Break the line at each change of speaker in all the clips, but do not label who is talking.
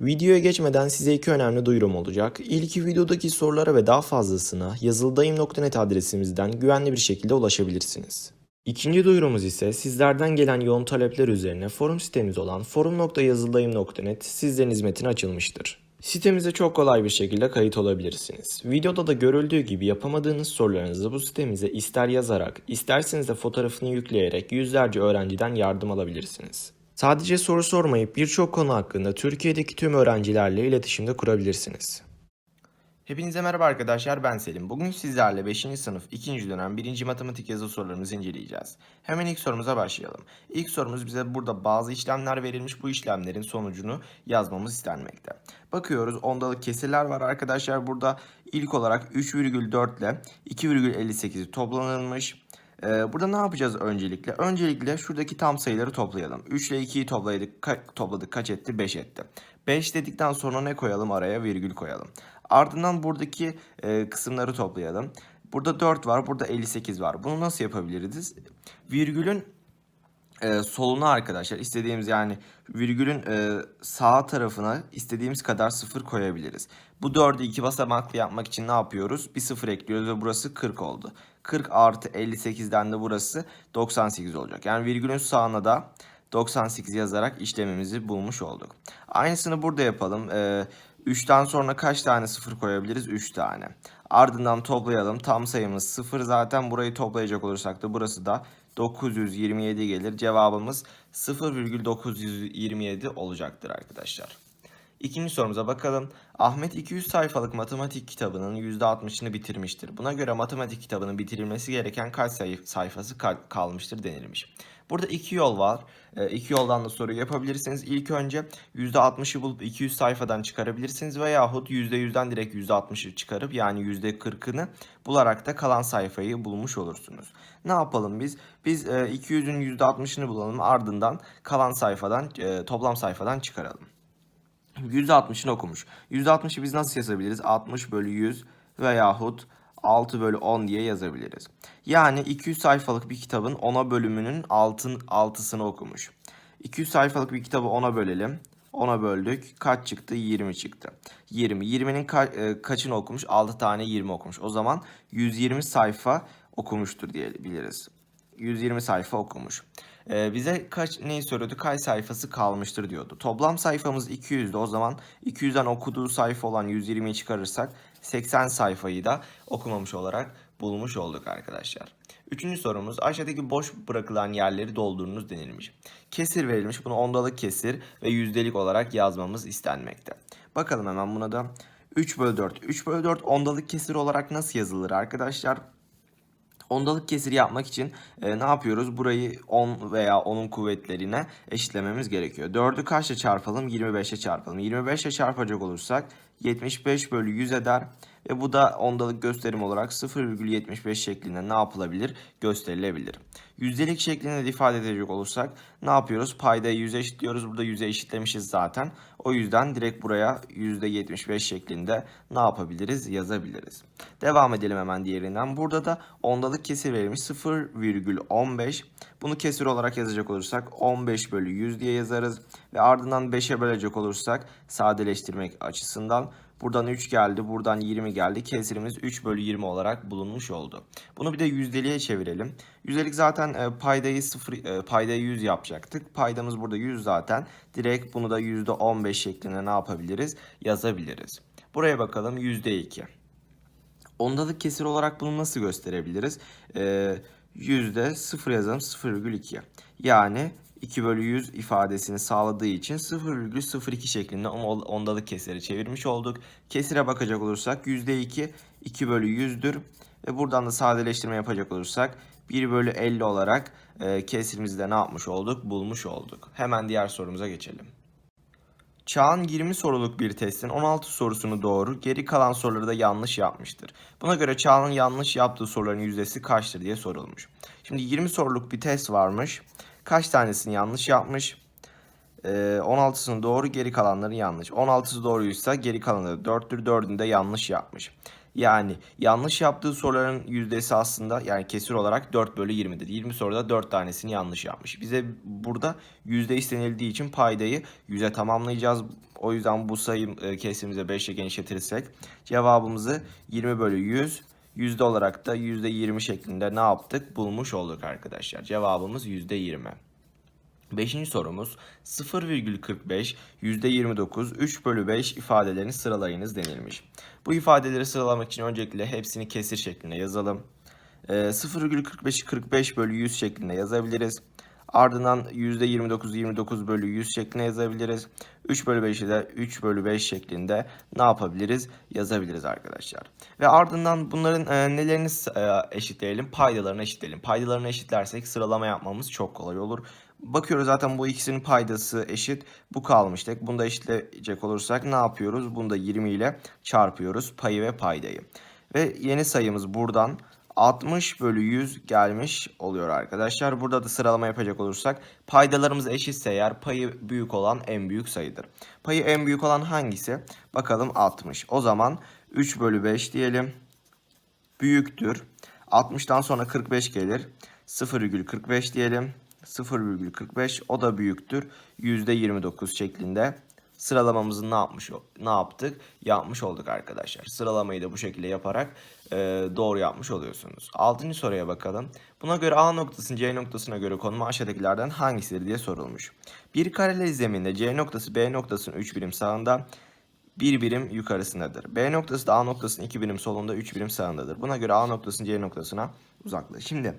Videoya geçmeden size iki önemli duyurum olacak. İlki videodaki sorulara ve daha fazlasına yazılıdayım.net adresimizden güvenli bir şekilde ulaşabilirsiniz. İkinci duyurumuz ise sizlerden gelen yoğun talepler üzerine forum sitemiz olan forum.yazıldayım.net sizlerin hizmetine açılmıştır. Sitemize çok kolay bir şekilde kayıt olabilirsiniz. Videoda da görüldüğü gibi yapamadığınız sorularınızı bu sitemize ister yazarak, isterseniz de fotoğrafını yükleyerek yüzlerce öğrenciden yardım alabilirsiniz. Sadece soru sormayıp birçok konu hakkında Türkiye'deki tüm öğrencilerle iletişimde kurabilirsiniz. Hepinize merhaba arkadaşlar ben Selim. Bugün sizlerle 5. sınıf 2. dönem 1. matematik yazı sorularımızı inceleyeceğiz. Hemen ilk sorumuza başlayalım. İlk sorumuz bize burada bazı işlemler verilmiş bu işlemlerin sonucunu yazmamız istenmekte. Bakıyoruz ondalık kesirler var arkadaşlar burada ilk olarak 3,4 ile 2,58'i toplanılmış. Ee, burada ne yapacağız öncelikle? Öncelikle şuradaki tam sayıları toplayalım. 3 ile 2'yi topladık, ka- topladık kaç etti? 5 etti. 5 dedikten sonra ne koyalım? Araya virgül koyalım. Ardından buradaki e, kısımları toplayalım. Burada 4 var, burada 58 var. Bunu nasıl yapabiliriz? Virgülün e, soluna arkadaşlar istediğimiz yani virgülün e, sağ tarafına istediğimiz kadar sıfır koyabiliriz. Bu 4'ü iki basamaklı yapmak için ne yapıyoruz? Bir sıfır ekliyoruz ve burası 40 oldu. 40 artı 58'den de burası 98 olacak. Yani virgülün sağına da 98 yazarak işlemimizi bulmuş olduk. Aynısını burada yapalım. E, 3'ten sonra kaç tane sıfır koyabiliriz? 3 tane. Ardından toplayalım. Tam sayımız 0 zaten. Burayı toplayacak olursak da burası da 927 gelir. Cevabımız 0,927 olacaktır arkadaşlar. İkinci sorumuza bakalım. Ahmet 200 sayfalık matematik kitabının %60'ını bitirmiştir. Buna göre matematik kitabının bitirilmesi gereken kaç sayfası kal- kalmıştır denilmiş. Burada iki yol var. E, iki yoldan da soruyu yapabilirsiniz. İlk önce %60'ı bulup 200 sayfadan çıkarabilirsiniz veyahut %100'den direkt %60'ı çıkarıp yani %40'ını bularak da kalan sayfayı bulmuş olursunuz. Ne yapalım biz? Biz e, 200'ün %60'ını bulalım ardından kalan sayfadan e, toplam sayfadan çıkaralım. %60'ını okumuş. %60'ı biz nasıl yazabiliriz? 60 bölü 100 veyahut 6 bölü 10 diye yazabiliriz. Yani 200 sayfalık bir kitabın 10'a bölümünün altın altısını okumuş. 200 sayfalık bir kitabı 10'a bölelim. 10'a böldük. Kaç çıktı? 20 çıktı. 20. 20'nin ka- e, kaçını okumuş? 6 tane 20 okumuş. O zaman 120 sayfa okumuştur diyebiliriz. 120 sayfa okumuş. Ee, bize kaç neyi soruyordu? Kaç sayfası kalmıştır diyordu. Toplam sayfamız 200'dü. O zaman 200'den okuduğu sayfa olan 120'yi çıkarırsak 80 sayfayı da okumamış olarak bulmuş olduk arkadaşlar. Üçüncü sorumuz aşağıdaki boş bırakılan yerleri doldurunuz denilmiş. Kesir verilmiş. Bunu ondalık kesir ve yüzdelik olarak yazmamız istenmekte. Bakalım hemen buna da 3 bölü 4. 3 bölü 4 ondalık kesir olarak nasıl yazılır arkadaşlar? Ondalık kesiri yapmak için e, ne yapıyoruz? Burayı 10 veya 10'un kuvvetlerine eşitlememiz gerekiyor. 4'ü kaçla çarpalım? 25'e çarpalım. 25'e çarpacak olursak 75 bölü 100 eder. Ve bu da ondalık gösterim olarak 0,75 şeklinde ne yapılabilir? Gösterilebilir. Yüzdelik şeklinde de ifade edecek olursak ne yapıyoruz? Paydayı 100'e eşitliyoruz. Burada 100'e eşitlemişiz zaten. O yüzden direkt buraya %75 şeklinde ne yapabiliriz? Yazabiliriz. Devam edelim hemen diğerinden. Burada da ondalık kesir verilmiş 0,15. Bunu kesir olarak yazacak olursak 15 bölü 100 diye yazarız. Ve ardından 5'e bölecek olursak sadeleştirmek açısından Buradan 3 geldi, buradan 20 geldi. Kesirimiz 3 bölü 20 olarak bulunmuş oldu. Bunu bir de yüzdeliğe çevirelim. Yüzdelik zaten e, paydayı 0, e, paydayı 100 yapacaktık. Paydamız burada 100 zaten. Direkt bunu da %15 şeklinde ne yapabiliriz? Yazabiliriz. Buraya bakalım %2. Ondalık kesir olarak bunu nasıl gösterebiliriz? Ee, yüzde 0 yazalım 0,2. Yani 2 bölü 100 ifadesini sağladığı için 0,02 şeklinde on- ondalık kesiri çevirmiş olduk. Kesire bakacak olursak %2 2 bölü 100'dür. Ve buradan da sadeleştirme yapacak olursak 1 bölü 50 olarak e, kesirimizi de ne yapmış olduk? Bulmuş olduk. Hemen diğer sorumuza geçelim. Çağan 20 soruluk bir testin 16 sorusunu doğru, geri kalan soruları da yanlış yapmıştır. Buna göre Çağan'ın yanlış yaptığı soruların yüzdesi kaçtır diye sorulmuş. Şimdi 20 soruluk bir test varmış. Kaç tanesini yanlış yapmış? Ee, 16'sını doğru, geri kalanları yanlış. 16'sı doğruysa geri kalanları 4'tür, 4'ünü de yanlış yapmış. Yani yanlış yaptığı soruların yüzdesi aslında yani kesir olarak 4 bölü 20'dir. 20 soruda 4 tanesini yanlış yapmış. Bize burada yüzde istenildiği için paydayı 100'e tamamlayacağız. O yüzden bu sayı e, kesimize 5 ile genişletirsek cevabımızı 20 bölü 100 yüzde olarak da yüzde 20 şeklinde ne yaptık? Bulmuş olduk arkadaşlar. Cevabımız yüzde 20. Beşinci sorumuz 0,45, %29, 3 bölü 5 ifadelerini sıralayınız denilmiş. Bu ifadeleri sıralamak için öncelikle hepsini kesir şeklinde yazalım. Ee, 0,45'i 45 bölü 100 şeklinde yazabiliriz. Ardından %29, 29 bölü 100 şeklinde yazabiliriz. 3 bölü 5'i de 3 bölü 5 şeklinde ne yapabiliriz? Yazabiliriz arkadaşlar. Ve ardından bunların e, nelerini e, eşitleyelim? Paydalarını eşitleyelim. Paydalarını eşitlersek sıralama yapmamız çok kolay olur. Bakıyoruz zaten bu ikisinin paydası eşit. Bu kalmıştık. Bunu da eşitleyecek olursak ne yapıyoruz? Bunu da 20 ile çarpıyoruz. Payı ve paydayı. Ve yeni sayımız buradan 60 bölü 100 gelmiş oluyor arkadaşlar. Burada da sıralama yapacak olursak paydalarımız eşitse eğer payı büyük olan en büyük sayıdır. Payı en büyük olan hangisi? Bakalım 60. O zaman 3 bölü 5 diyelim. Büyüktür. 60'tan sonra 45 gelir. 0,45 diyelim. 0,45 o da büyüktür. %29 şeklinde sıralamamızı ne yapmış ne yaptık? Yapmış olduk arkadaşlar. Sıralamayı da bu şekilde yaparak e, doğru yapmış oluyorsunuz. Altıncı soruya bakalım. Buna göre A noktasının C noktasına göre konumu aşağıdakilerden hangisidir diye sorulmuş. Bir kareli zeminde C noktası B noktasının 3 birim sağında bir birim yukarısındadır. B noktası da A noktasının 2 birim solunda 3 birim sağındadır. Buna göre A noktasının C noktasına uzaklığı. Şimdi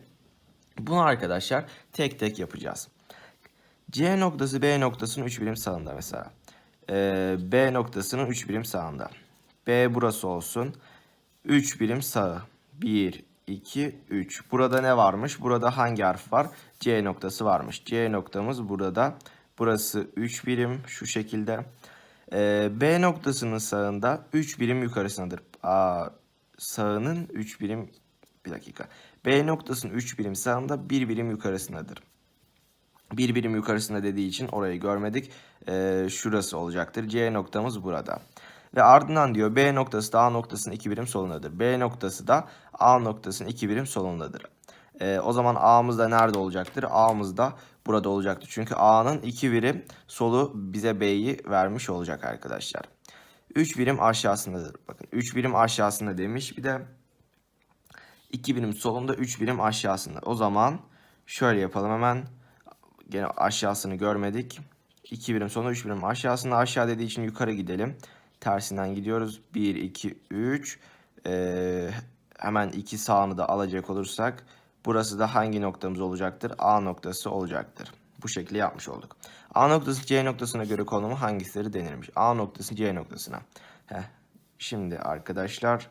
bunu arkadaşlar tek tek yapacağız. C noktası B noktasının 3 birim sağında mesela. Ee, B noktasının 3 birim sağında. B burası olsun. 3 birim sağı. 1, 2, 3. Burada ne varmış? Burada hangi harf var? C noktası varmış. C noktamız burada. Burası 3 birim şu şekilde. Ee, B noktasının sağında 3 birim yukarısındadır. Aa, sağının 3 birim bir dakika. B noktasının 3 birim sağında 1 birim yukarısındadır. 1 birim yukarısında dediği için orayı görmedik. Ee, şurası olacaktır. C noktamız burada. Ve ardından diyor B noktası da A noktasının 2 birim solundadır. B noktası da A noktasının 2 birim solundadır. Ee, o zaman A'mız da nerede olacaktır? A'mız da burada olacaktır. Çünkü A'nın 2 birim solu bize B'yi vermiş olacak arkadaşlar. 3 birim aşağısındadır. Bakın 3 birim aşağısında demiş. Bir de 2 birim solunda 3 birim aşağısında. O zaman şöyle yapalım hemen. Gene aşağısını görmedik. 2 birim solunda 3 birim aşağısında. Aşağı dediği için yukarı gidelim. Tersinden gidiyoruz. 1, 2, 3. Ee, hemen 2 sağını da alacak olursak. Burası da hangi noktamız olacaktır? A noktası olacaktır. Bu şekilde yapmış olduk. A noktası C noktasına göre konumu hangisileri denilmiş? A noktası C noktasına. Heh. Şimdi arkadaşlar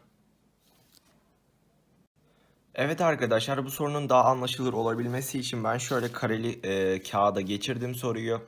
Evet arkadaşlar bu sorunun daha anlaşılır olabilmesi için ben şöyle kareli e, kağıda geçirdim soruyu.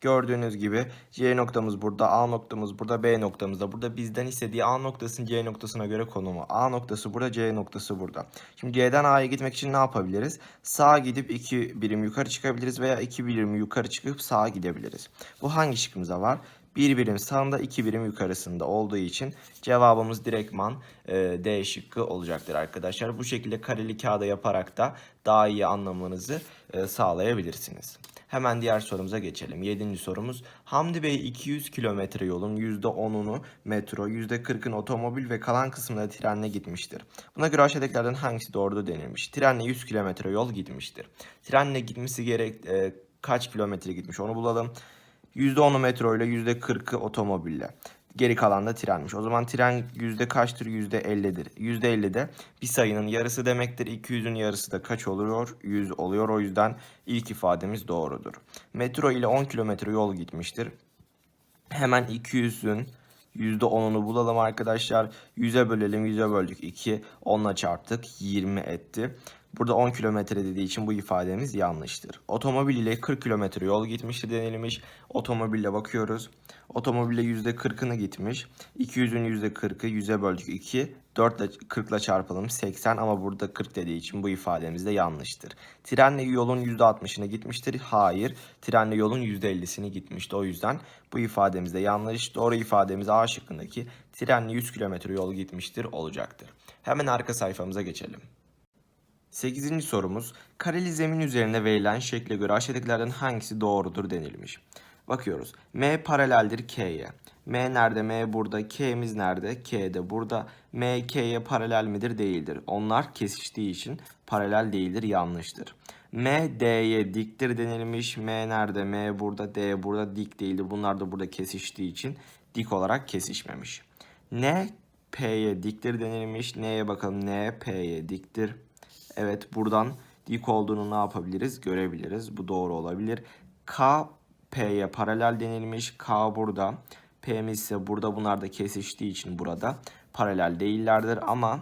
Gördüğünüz gibi C noktamız burada, A noktamız burada, B noktamız da burada. Bizden istediği A noktasının C noktasına göre konumu. A noktası burada, C noktası burada. Şimdi C'den A'ya gitmek için ne yapabiliriz? Sağa gidip 2 birim yukarı çıkabiliriz veya 2 birim yukarı çıkıp sağa gidebiliriz. Bu hangi şıkkımıza var? Bir birim sağında iki birim yukarısında olduğu için cevabımız direktman e, D şıkkı olacaktır arkadaşlar. Bu şekilde kareli kağıda yaparak da daha iyi anlamanızı e, sağlayabilirsiniz. Hemen diğer sorumuza geçelim. Yedinci sorumuz. Hamdi Bey 200 kilometre yolun %10'unu metro, %40'ını otomobil ve kalan kısmında trenle gitmiştir. Buna göre aşağıdakilerden hangisi doğrudur denilmiş. Trenle 100 kilometre yol gitmiştir. Trenle gitmesi gerek e, kaç kilometre gitmiş onu bulalım. %10'u metro ile %40'ı otomobille. Geri kalan da trenmiş. O zaman tren yüzde kaçtır? Yüzde 50'dir. Yüzde 50 de bir sayının yarısı demektir. 200'ün yarısı da kaç oluyor? 100 oluyor. O yüzden ilk ifademiz doğrudur. Metro ile 10 kilometre yol gitmiştir. Hemen 200'ün %10'unu bulalım arkadaşlar. 100'e bölelim. 100'e böldük 2. 10'la çarptık. 20 etti. Burada 10 kilometre dediği için bu ifademiz yanlıştır. Otomobil ile 40 kilometre yol gitmiştir denilmiş. Otomobille bakıyoruz. Otomobille %40'ını gitmiş. 200'ün %40'ı 100'e böldük 2. 4 ile 40 ile çarpalım 80 ama burada 40 dediği için bu ifademiz de yanlıştır. Trenle yolun %60'ını gitmiştir. Hayır. Trenle yolun %50'sini gitmişti. O yüzden bu ifademiz de yanlış. Doğru ifademiz A şıkkındaki trenle 100 kilometre yol gitmiştir olacaktır. Hemen arka sayfamıza geçelim. 8. sorumuz kareli zemin üzerinde verilen şekle göre aşağıdakilerden hangisi doğrudur denilmiş. Bakıyoruz. M paraleldir K'ye. M nerede? M burada. K'miz nerede? K de burada. M K'ye paralel midir? Değildir. Onlar kesiştiği için paralel değildir. Yanlıştır. M D'ye diktir denilmiş. M nerede? M burada. D burada. Dik değildir. Bunlar da burada kesiştiği için dik olarak kesişmemiş. N P'ye diktir denilmiş. N'ye bakalım. N P'ye diktir. Evet buradan dik olduğunu ne yapabiliriz? Görebiliriz. Bu doğru olabilir. K P'ye paralel denilmiş. K burada. P'miz ise burada. Bunlar da kesiştiği için burada paralel değillerdir. Ama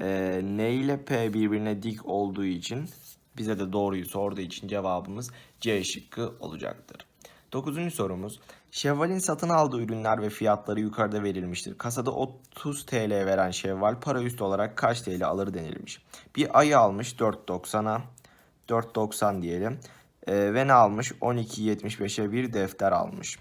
e, N ile P birbirine dik olduğu için bize de doğruyu sorduğu için cevabımız C şıkkı olacaktır. Dokuzuncu sorumuz. Şevval'in satın aldığı ürünler ve fiyatları yukarıda verilmiştir. Kasada 30 TL veren Şevval para üstü olarak kaç TL alır denilmiş. Bir ayı almış 4.90'a. 4.90 diyelim. Ee, ve ne almış? 12.75'e bir defter almış.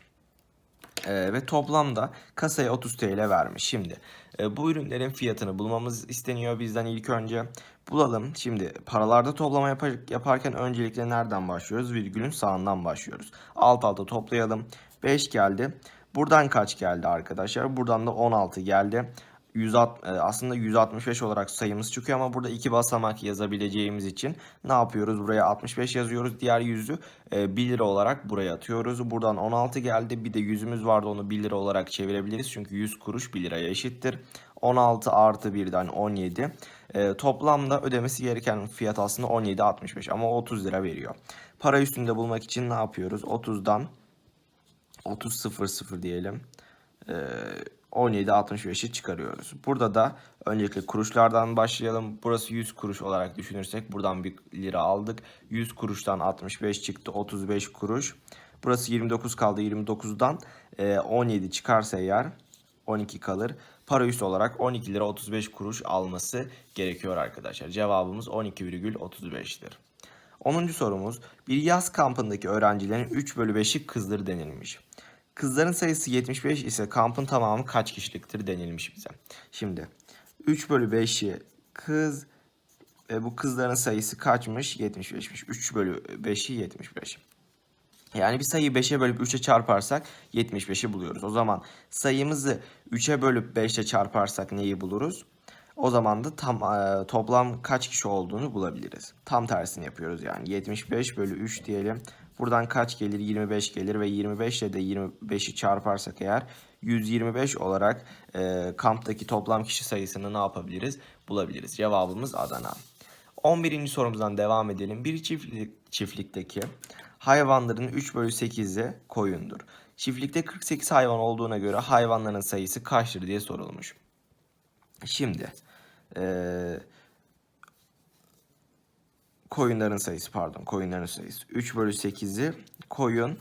Ee, ve toplamda kasaya 30 TL vermiş. Şimdi e, bu ürünlerin fiyatını bulmamız isteniyor bizden ilk önce. Bulalım. Şimdi paralarda toplama yapar, yaparken öncelikle nereden başlıyoruz? Virgülün sağından başlıyoruz. Alt alta toplayalım. 5 geldi. Buradan kaç geldi arkadaşlar? Buradan da 16 geldi. 160, aslında 165 olarak sayımız çıkıyor ama burada iki basamak yazabileceğimiz için ne yapıyoruz? Buraya 65 yazıyoruz. Diğer yüzü 1 lira olarak buraya atıyoruz. Buradan 16 geldi. Bir de yüzümüz vardı onu 1 lira olarak çevirebiliriz. Çünkü 100 kuruş 1 liraya eşittir. 16 artı 1'den 17. E, toplamda ödemesi gereken fiyat aslında 17.65 ama 30 lira veriyor. Para üstünde bulmak için ne yapıyoruz? 30'dan 30.00 diyelim. E, 17.65'i çıkarıyoruz. Burada da öncelikle kuruşlardan başlayalım. Burası 100 kuruş olarak düşünürsek buradan 1 lira aldık. 100 kuruştan 65 çıktı 35 kuruş. Burası 29 kaldı 29'dan 17 çıkarsa eğer 12 kalır. Para üstü olarak 12 lira 35 kuruş alması gerekiyor arkadaşlar. Cevabımız 12,35'tir. 10. sorumuz bir yaz kampındaki öğrencilerin 3 bölü 5'i kızdır denilmiş. Kızların sayısı 75 ise kampın tamamı kaç kişiliktir denilmiş bize. Şimdi 3 bölü 5'i kız ve bu kızların sayısı kaçmış? 75'miş. 3 bölü 5'i 75. Yani bir sayıyı 5'e bölüp 3'e çarparsak 75'i buluyoruz. O zaman sayımızı 3'e bölüp 5'e çarparsak neyi buluruz? O zaman da tam e, toplam kaç kişi olduğunu bulabiliriz. Tam tersini yapıyoruz yani. 75 bölü 3 diyelim. Buradan kaç gelir? 25 gelir ve 25 ile de 25'i çarparsak eğer 125 olarak e, kamptaki toplam kişi sayısını ne yapabiliriz? Bulabiliriz. Cevabımız Adana. 11. sorumuzdan devam edelim. Bir çiftlik, çiftlikteki hayvanların 3 bölü 8'i koyundur. Çiftlikte 48 hayvan olduğuna göre hayvanların sayısı kaçtır diye sorulmuş. Şimdi ee, koyunların sayısı pardon koyunların sayısı 3 bölü 8'i koyun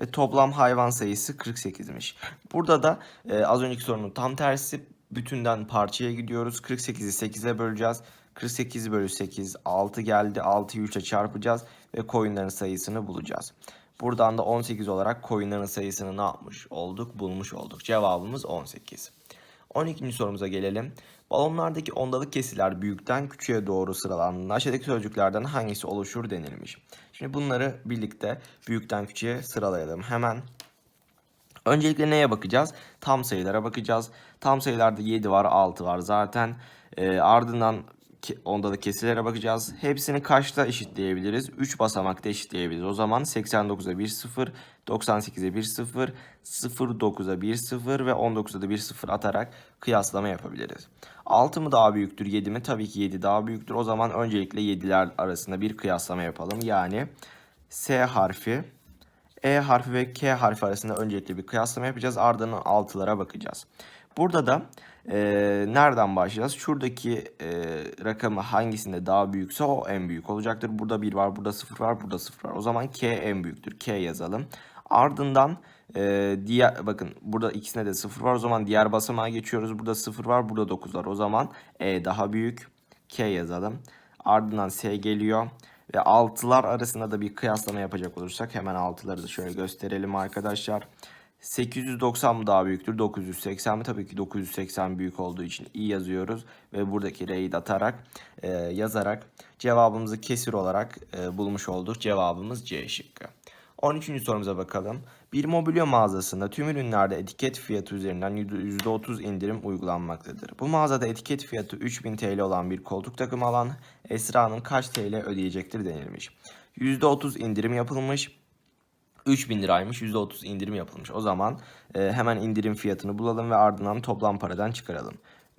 ve toplam hayvan sayısı 48'miş. Burada da e, az önceki sorunun tam tersi bütünden parçaya gidiyoruz. 48'i 8'e böleceğiz. 48 bölü 8 6 geldi. 6'yı 3'e çarpacağız ve koyunların sayısını bulacağız. Buradan da 18 olarak koyunların sayısını ne yapmış olduk? Bulmuş olduk. Cevabımız 18. 12. sorumuza gelelim. Balonlardaki ondalık kesiler büyükten küçüğe doğru sıralandığında aşağıdaki sözcüklerden hangisi oluşur denilmiş. Şimdi bunları birlikte büyükten küçüğe sıralayalım. Hemen Öncelikle neye bakacağız? Tam sayılara bakacağız. Tam sayılarda 7 var, 6 var zaten. E, ardından onda da kesilere bakacağız. Hepsini kaçta eşitleyebiliriz? 3 basamakta eşitleyebiliriz. O zaman 89'a 1 0, 98'e 1 0, 09'a 1 0 ve 19'a da 1 0 atarak kıyaslama yapabiliriz. 6 mı daha büyüktür 7 mi? Tabii ki 7 daha büyüktür. O zaman öncelikle 7'ler arasında bir kıyaslama yapalım. Yani S harfi E harfi ve K harfi arasında öncelikle bir kıyaslama yapacağız. Ardından 6'lara bakacağız. Burada da e, nereden başlayacağız? Şuradaki e, rakamı hangisinde daha büyükse o en büyük olacaktır. Burada 1 var, burada 0 var, burada 0 var. O zaman K en büyüktür. K yazalım. Ardından e, diğer bakın burada ikisinde de 0 var. O zaman diğer basamağa geçiyoruz. Burada 0 var, burada 9 var. O zaman E daha büyük. K yazalım. Ardından S geliyor. Ve 6'lar arasında da bir kıyaslama yapacak olursak hemen 6'ları da şöyle gösterelim arkadaşlar. 890 mı daha büyüktür? 980 mi? Tabii ki 980 büyük olduğu için i yazıyoruz. Ve buradaki r'yi atarak e, yazarak cevabımızı kesir olarak e, bulmuş olduk. Cevabımız C şıkkı. 13. sorumuza bakalım. Bir mobilya mağazasında tüm ürünlerde etiket fiyatı üzerinden %30 indirim uygulanmaktadır. Bu mağazada etiket fiyatı 3000 TL olan bir koltuk takımı alan Esra'nın kaç TL ödeyecektir denilmiş. %30 indirim yapılmış. 3000 liraymış %30 indirim yapılmış. O zaman e, hemen indirim fiyatını bulalım ve ardından toplam paradan çıkaralım.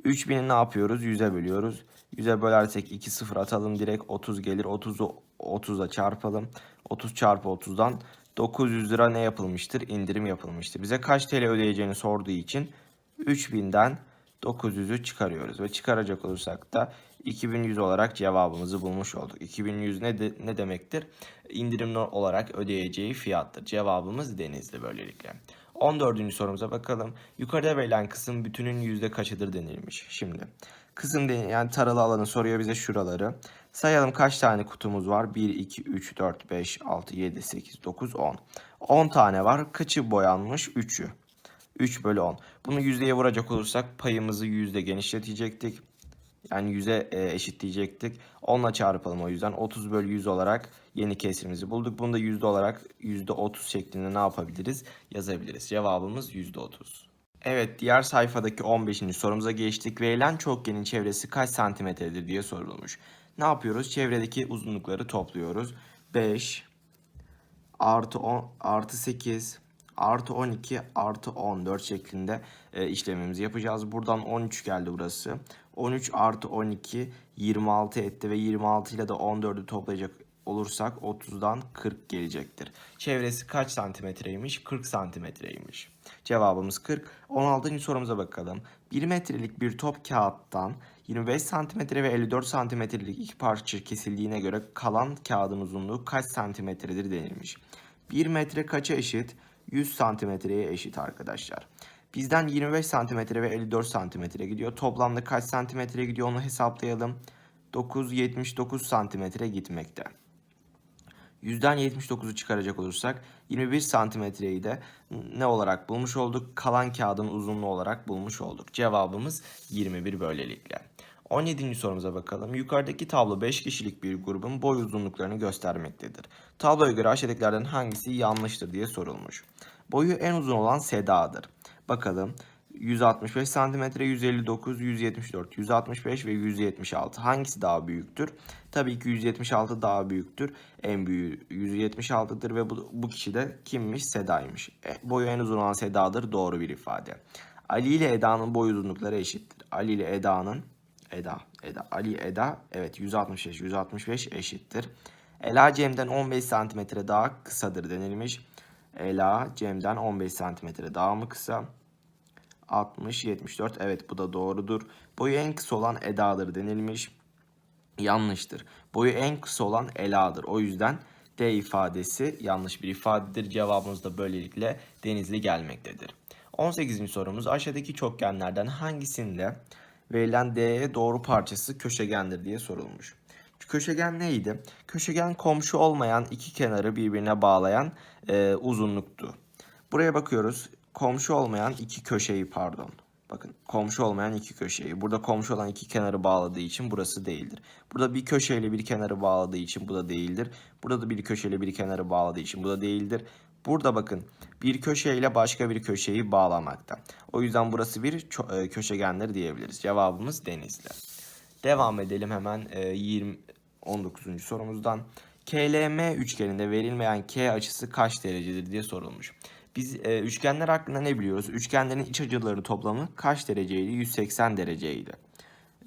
3000'i ne yapıyoruz? 100'e bölüyoruz. 100'e bölersek 2 sıfır atalım direkt 30 gelir. 30'u 30'a çarpalım. 30 çarpı 30'dan 900 lira ne yapılmıştır? İndirim yapılmıştır. Bize kaç TL ödeyeceğini sorduğu için 3000'den 900'ü çıkarıyoruz. Ve çıkaracak olursak da 2100 olarak cevabımızı bulmuş olduk. 2100 ne, de, ne demektir? İndirimli olarak ödeyeceği fiyattır. Cevabımız denizli böylelikle. 14. sorumuza bakalım. Yukarıda verilen kısım bütünün yüzde kaçıdır denilmiş. Şimdi kısım de, yani taralı alanı soruyor bize şuraları. Sayalım kaç tane kutumuz var? 1, 2, 3, 4, 5, 6, 7, 8, 9, 10. 10 tane var. Kaçı boyanmış? 3'ü. 3 bölü 10. Bunu yüzdeye vuracak olursak payımızı yüzde genişletecektik. Yani 100'e e, eşitleyecektik. 10 ile çarpalım o yüzden. 30 bölü 100 olarak yeni kesirimizi bulduk. Bunu da yüzde olarak yüzde 30 şeklinde ne yapabiliriz? Yazabiliriz. Cevabımız yüzde 30. Evet diğer sayfadaki 15. sorumuza geçtik. Verilen çokgenin çevresi kaç santimetredir diye sorulmuş. Ne yapıyoruz? Çevredeki uzunlukları topluyoruz. 5 artı 10 artı 8 artı 12 artı 14 şeklinde e, işlemimizi yapacağız. Buradan 13 geldi burası. 13 artı 12 26 etti ve 26 ile de 14'ü toplayacak olursak 30'dan 40 gelecektir. Çevresi kaç santimetreymiş? 40 santimetreymiş. Cevabımız 40. 16. sorumuza bakalım. 1 metrelik bir top kağıttan 25 santimetre ve 54 santimetrelik iki parça kesildiğine göre kalan kağıdın uzunluğu kaç santimetredir denilmiş. 1 metre kaça eşit? 100 santimetreye eşit arkadaşlar. Bizden 25 santimetre ve 54 santimetre gidiyor. Toplamda kaç santimetre gidiyor onu hesaplayalım. 979 santimetre gitmekte. 100'den 79'u çıkaracak olursak 21 santimetreyi de ne olarak bulmuş olduk? Kalan kağıdın uzunluğu olarak bulmuş olduk. Cevabımız 21 böylelikle. 17. sorumuza bakalım. Yukarıdaki tablo 5 kişilik bir grubun boy uzunluklarını göstermektedir. Tabloya göre aşağıdakilerden hangisi yanlıştır diye sorulmuş. Boyu en uzun olan Seda'dır. Bakalım 165 cm, 159, 174, 165 ve 176 hangisi daha büyüktür? Tabii ki 176 daha büyüktür. En büyüğü 176'dır ve bu, bu kişi de kimmiş? Seda'ymış. E, boyu en uzun olan Seda'dır. Doğru bir ifade. Ali ile Eda'nın boy uzunlukları eşittir. Ali ile Eda'nın Eda, Eda, Ali, Eda evet 165, 165 eşittir. Ela Cem'den 15 cm daha kısadır denilmiş. Ela Cem'den 15 cm daha mı kısa? 60, 74 evet bu da doğrudur. Boyu en kısa olan Eda'dır denilmiş. Yanlıştır. Boyu en kısa olan Ela'dır. O yüzden D ifadesi yanlış bir ifadedir. Cevabımız da böylelikle Denizli gelmektedir. 18. sorumuz aşağıdaki çokgenlerden hangisinde verilen D'ye doğru parçası köşegendir diye sorulmuş. Köşegen neydi? Köşegen komşu olmayan iki kenarı birbirine bağlayan e, uzunluktu. Buraya bakıyoruz. Komşu olmayan iki köşeyi pardon. Bakın komşu olmayan iki köşeyi. Burada komşu olan iki kenarı bağladığı için burası değildir. Burada bir köşeyle bir kenarı bağladığı için bu da değildir. Burada da bir köşeyle bir kenarı bağladığı için bu da değildir. Burada bakın bir köşeyle başka bir köşeyi bağlamakta. O yüzden burası bir e, köşegendir diyebiliriz. Cevabımız Denizli. Devam edelim hemen e, 20 19. sorumuzdan. KLM üçgeninde verilmeyen K açısı kaç derecedir diye sorulmuş. Biz e, üçgenler hakkında ne biliyoruz? Üçgenlerin iç açıları toplamı kaç dereceydi? 180 dereceydi.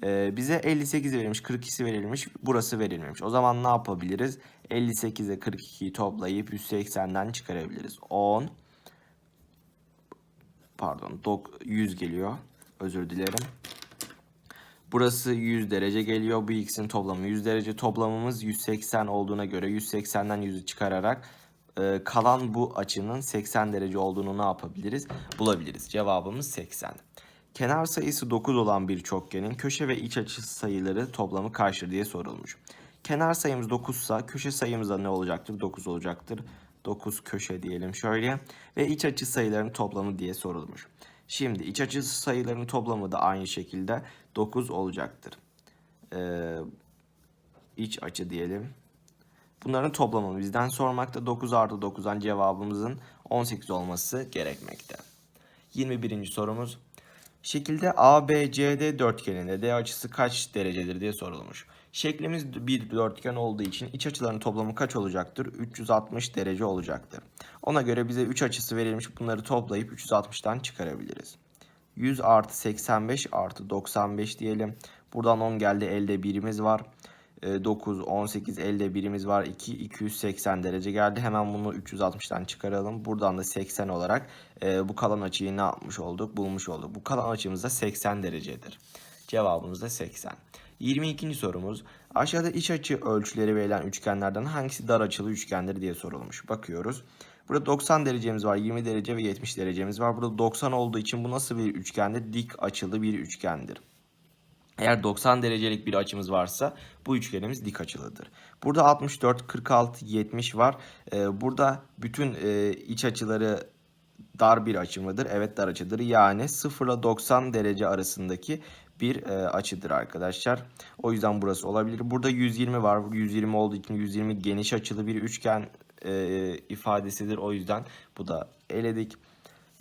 E, bize 58 verilmiş, 42'si verilmiş, burası verilmemiş. O zaman ne yapabiliriz? 58'e 42'yi toplayıp 180'den çıkarabiliriz. 10 pardon dok- 100 geliyor. Özür dilerim. Burası 100 derece geliyor. Bu x'in toplamı 100 derece. Toplamımız 180 olduğuna göre 180'den 100'ü çıkararak e, kalan bu açının 80 derece olduğunu ne yapabiliriz? Bulabiliriz. Cevabımız 80. Kenar sayısı 9 olan bir çokgenin köşe ve iç açı sayıları toplamı kaçtır diye sorulmuş. Kenar sayımız 9 ise köşe sayımız da ne olacaktır? 9 olacaktır. 9 köşe diyelim şöyle. Ve iç açı sayılarının toplamı diye sorulmuş. Şimdi iç açı sayılarının toplamı da aynı şekilde 9 olacaktır. Ee, iç açı diyelim. Bunların toplamını bizden sormakta 9 artı 9'dan cevabımızın 18 olması gerekmekte. 21. sorumuz. Şekilde ABCD dörtgeninde D açısı kaç derecedir diye sorulmuş. Şeklimiz bir dörtgen olduğu için iç açıların toplamı kaç olacaktır? 360 derece olacaktır. Ona göre bize 3 açısı verilmiş. Bunları toplayıp 360'tan çıkarabiliriz. 100 artı 85 artı 95 diyelim. Buradan 10 geldi elde birimiz var. E, 9, 18 elde birimiz var. 2, 280 derece geldi. Hemen bunu 360'tan çıkaralım. Buradan da 80 olarak e, bu kalan açıyı ne yapmış olduk? Bulmuş olduk. Bu kalan açımız da 80 derecedir. Cevabımız da 80. 22. sorumuz. Aşağıda iç açı ölçüleri verilen üçgenlerden hangisi dar açılı üçgendir diye sorulmuş. Bakıyoruz. Burada 90 derecemiz var, 20 derece ve 70 derecemiz var. Burada 90 olduğu için bu nasıl bir üçgendir? Dik açılı bir üçgendir. Eğer 90 derecelik bir açımız varsa bu üçgenimiz dik açılıdır. Burada 64, 46, 70 var. Ee, burada bütün e, iç açıları dar bir açı mıdır? Evet dar açıdır. Yani 0 ile 90 derece arasındaki bir e, açıdır arkadaşlar. O yüzden burası olabilir. Burada 120 var. 120 olduğu için 120 geniş açılı bir üçgen e, ifadesidir. O yüzden bu da eledik.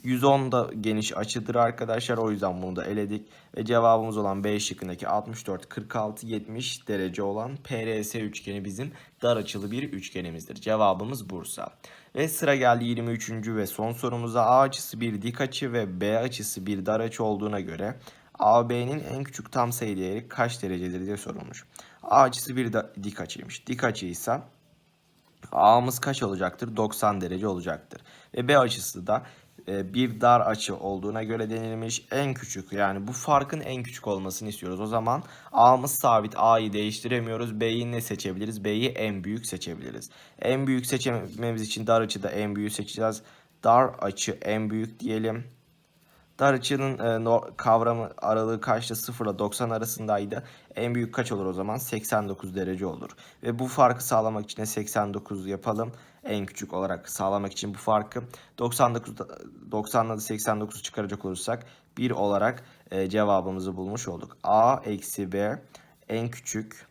110 da geniş açıdır arkadaşlar. O yüzden bunu da eledik. Ve cevabımız olan B şıkkındaki 64, 46, 70 derece olan PRS üçgeni bizim dar açılı bir üçgenimizdir. Cevabımız Bursa. Ve sıra geldi 23. ve son sorumuza. A açısı bir dik açı ve B açısı bir dar açı olduğuna göre AB'nin en küçük tam sayı değeri kaç derecedir diye sorulmuş. A açısı bir dik açıymış. Dik açıysa A'mız kaç olacaktır? 90 derece olacaktır. Ve B açısı da bir dar açı olduğuna göre denilmiş. En küçük yani bu farkın en küçük olmasını istiyoruz. O zaman A'mız sabit. A'yı değiştiremiyoruz. B'yi ne seçebiliriz? B'yi en büyük seçebiliriz. En büyük seçmemiz için dar açıda en büyüğü seçeceğiz. Dar açı en büyük diyelim. Dar açının e, no- kavramı aralığı kaçtı? 0 ile 90 arasındaydı. En büyük kaç olur o zaman? 89 derece olur. Ve bu farkı sağlamak için de 89 yapalım. En küçük olarak sağlamak için bu farkı 99 90'da 89'u çıkaracak olursak 1 olarak e, cevabımızı bulmuş olduk. A eksi B en küçük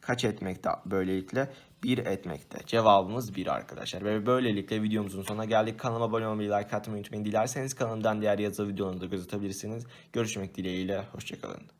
kaç etmekte böylelikle 1 etmekte. Cevabımız 1 arkadaşlar. Ve böylelikle videomuzun sonuna geldik. Kanalıma abone olmayı, like atmayı unutmayın. Dilerseniz kanalımdan diğer yazılı videoları da göz atabilirsiniz. Görüşmek dileğiyle. Hoşçakalın.